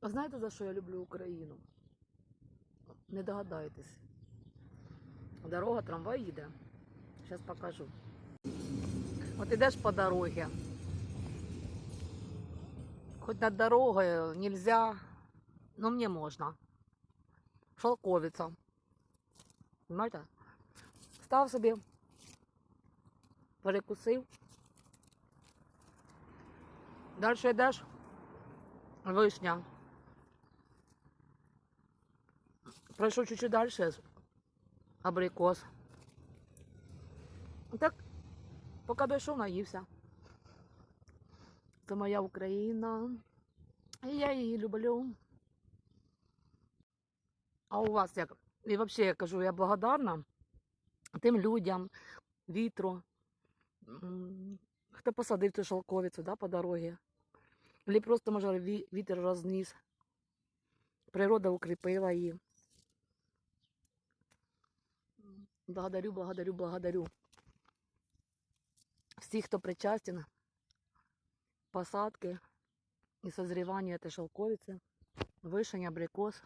А знаєте, за що я люблю Україну? Не догадаєтесь. Дорога, трамвай їде. Зараз покажу. От ідеш по дорозі. Хоч над дорогою нельзя, но мне можно. Шелковиця. Понимаєте? Став собі, перекусив. Далі йдеш. Вишня. Пройшов чуть-чуть далі. Абрикос. Так, поки дійшов, наївся. Це моя Україна. І я її люблю. А у вас як? І взагалі я кажу, я благодарна тим людям, вітру, хто посадив цю шелковицю да, по дорозі. Або просто, може, вітер розніс. Природа укріпила її. Благодарю, благодарю, благодарю. Всіх, хто причастен посадки і созрівання цієї шелковиці, вишень, абрикос.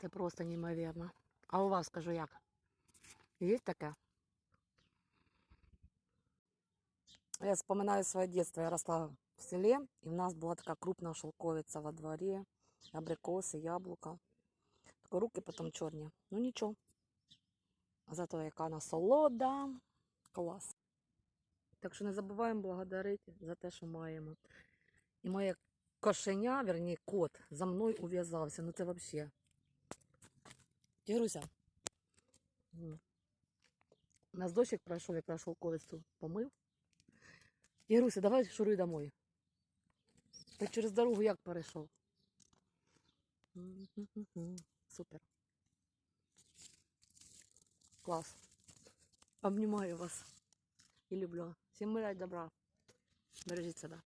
Це просто неймовірно. А у вас скажу як? Є таке? Я вспоминаю своє дитинство. Я росла в селі, і в нас була така крупна шелковиця во дворі, абрикоси, яблука. Руки потім чорні. Ну нічого. Зато яка насолода. Клас. Так що не забуваємо благодарити за те, що маємо. І моє кошеня, верні, кот, за мною ув'язався. Ну це взагалі. Тігруся. У нас дощик пройшов, якраз шовковицю помив. Тігруся, давай шуруй домой. Ти через дорогу як перейшов? Супер. Клас. Обнімаю вас. І люблю. Всім мира добра. Бережіть себе.